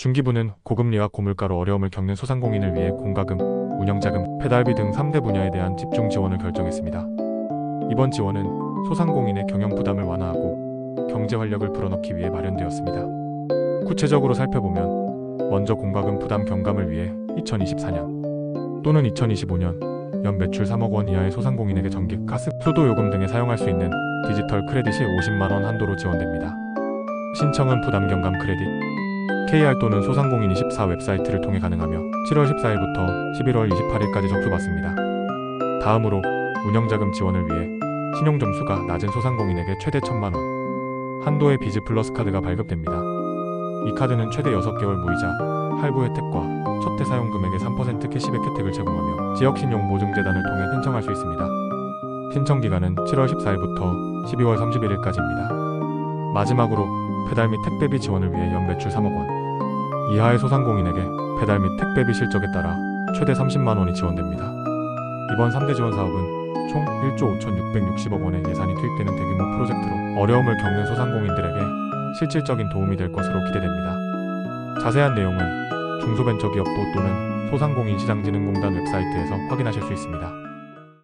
중기부는 고금리와 고물가로 어려움을 겪는 소상공인을 위해 공과금, 운영자금, 배달비 등 3대 분야에 대한 집중 지원을 결정했습니다. 이번 지원은 소상공인의 경영 부담을 완화하고 경제 활력을 불어넣기 위해 마련되었습니다. 구체적으로 살펴보면 먼저 공과금 부담 경감을 위해 2024년 또는 2025년 연 매출 3억 원 이하의 소상공인에게 전기, 가스, 수도 요금 등에 사용할 수 있는 디지털 크레딧이 50만 원 한도로 지원됩니다. 신청은 부담 경감 크레딧 KR 또는 소상공인 24 웹사이트를 통해 가능하며 7월 14일부터 11월 28일까지 접수받습니다. 다음으로 운영자금 지원을 위해 신용점수가 낮은 소상공인에게 최대 1천만 원 한도의 비즈 플러스 카드가 발급됩니다. 이 카드는 최대 6개월 무이자, 할부 혜택과 첫해 사용 금액의 3% 캐시백 혜택을 제공하며 지역신용보증재단을 통해 신청할 수 있습니다. 신청 기간은 7월 14일부터 12월 31일까지입니다. 마지막으로 배달 및 택배비 지원을 위해 연 매출 3억 원 이하의 소상공인에게 배달 및 택배비 실적에 따라 최대 30만 원이 지원됩니다. 이번 3대 지원 사업은 총 1조 5,660억 원의 예산이 투입되는 대규모 프로젝트로 어려움을 겪는 소상공인들에게 실질적인 도움이 될 것으로 기대됩니다. 자세한 내용은 중소벤처기업부 또는 소상공인시장진흥공단 웹사이트에서 확인하실 수 있습니다.